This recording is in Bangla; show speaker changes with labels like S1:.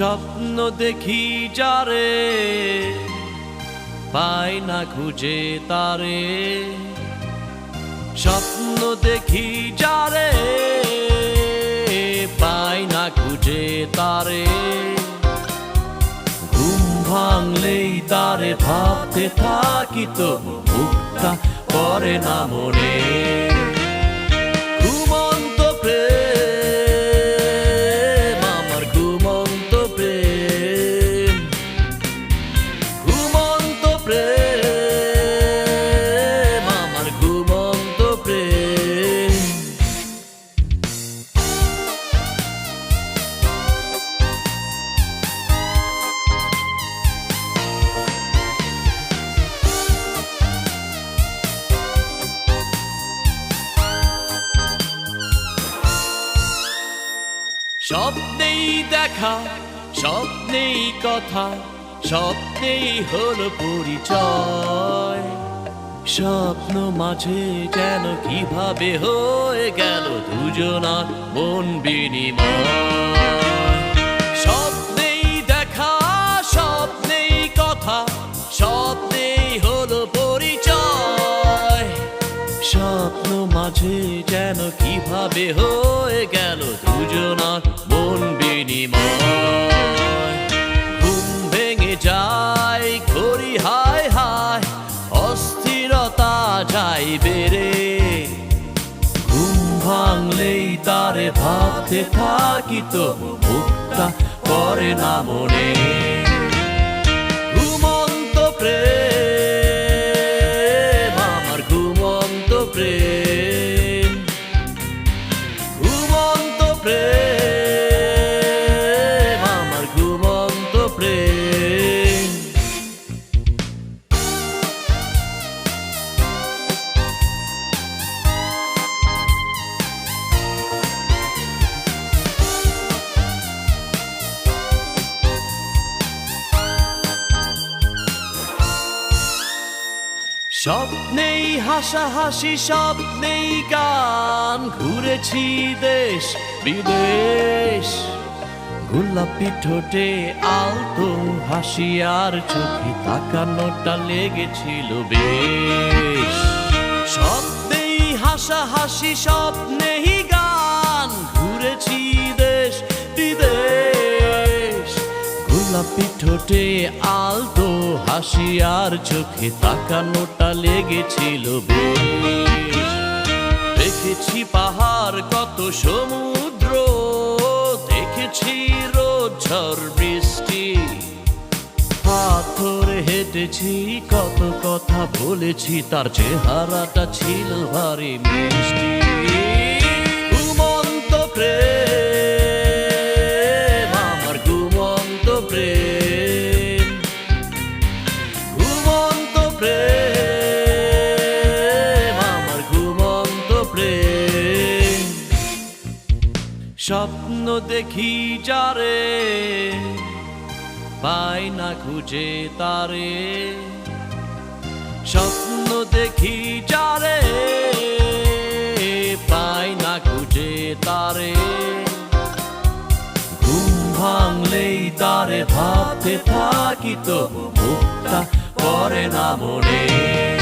S1: স্বপ্ন দেখি যারে, পাই না খুঁজে তারে। স্বপ্ন দেখি যারে, পাই না খুঁজে তারে। ঘুম ভাঙলেই তারে ভাবতে থাকি তো মুক্তা করে না মনে। স্বপ্নেই দেখা, স্বপ্নেই কথা, স্বপ্নেই হলো পরিচয়। স্বপ্ন মাঝে যেন কীভাবে হয়ে গেল দুজনার মন বিনিময়। স্বপ্নেই দেখা, স্বপ্নেই কথা, স্বপ্নেই হলো পরিচয়। স্বপ্ন মাঝে যেন কীভাবে হয়ে গেল দুজনার ভাবতে থাকি তবু মুক্তা করে না মনে। স্বপ্নেই হাসাহাসি, স্বপ্নেই গান, ঘুরেছি দেশ, বিদেশ। গোলাপি ঠোঁটে আলতো হাসি আর চোখে তাকানোটা লেগেছিল বেশ। স্বপ্নেই হাসাহাসি, স্বপ্নেই গান, ঘুরেছি দেশ, বিদেশ। গোলাপি ঠোঁটে আলতো হাসি আর চোখে তাকানোটা লেগেছিল দেখেছি পাহাড় কত সমুদ্র, দেখেছি ঝড়, বৃষ্টি। পাথর হেঁটেছি, কত কথা বলেছি, তার চেহারাটা ছিল ভারী মিষ্টি। স্বপ্ন দেখি যারে, পাই না খুঁজে তারে। স্বপ্ন দেখি যারে, পাই না খুঁজে তারে। ঘুম ভাঙলেই তারে ভাবতে থাকি তো মুক্তা করে না মনে।